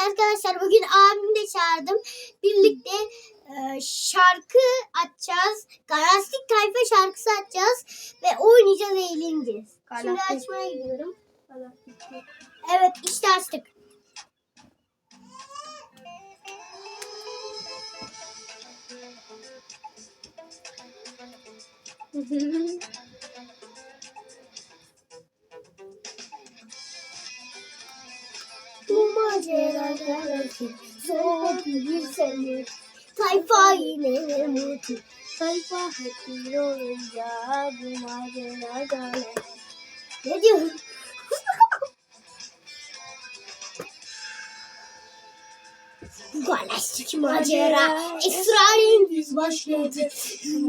arkadaşlar bugün abimi de çağırdım. Birlikte e, şarkı açacağız. Galastik Tayfa şarkısı açacağız. Ve oynayacağız, eğleneceğiz. Şimdi Galastik. açmaya gidiyorum. Evet işte açtık. Bu macera galastik zor bir sene. Tayfa yine mutlu. Tayfa hep olunca bu macera galastik. Ne diyorsun? Galastik macera esrarengiz başladı.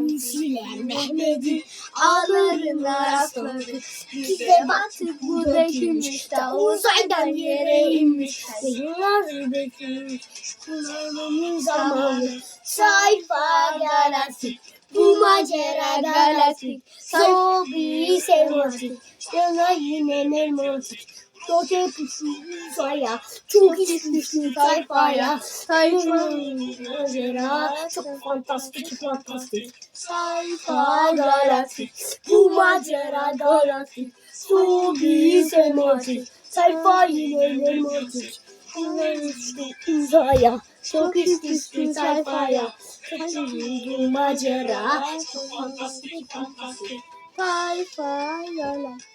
Hüsnüler Mehmet'in ağlarına rastladık. Biz de battık burada kimmiş de uzaydan yere inmiş. Yıllardır beklemiş kullanmamın zamanı. Sayfa galastik bu macera galastik. Sol bir sematik. Yana yine elmatik. Çok öpüşlü uzaya, çok istiklü sayfaya. Sayfa macera, çok fantastik, fantastik. Sayfa galaktik, bu macera galaktik. Su bir sematik, sayfa yine elmatik. Yine üstü uzaya, çok istiklü sayfaya. Bu macera, çok fantastik, fantastik. Sayfa galaktik,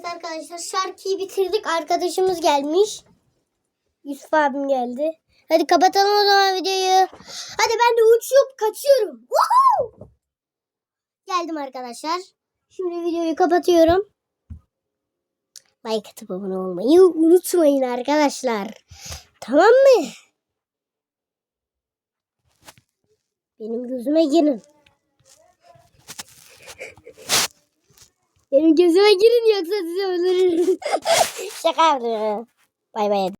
Evet arkadaşlar şarkıyı bitirdik. Arkadaşımız gelmiş. Yusuf abim geldi. Hadi kapatalım o zaman videoyu. Hadi ben de uçup kaçıyorum. Woohoo! Geldim arkadaşlar. Şimdi videoyu kapatıyorum. Like atıp abone olmayı unutmayın arkadaşlar. Tamam mı? Benim gözüme girin. Benim gözüme girin yoksa sizi öldürürüm. Şaka yapıyorum. Bay bay.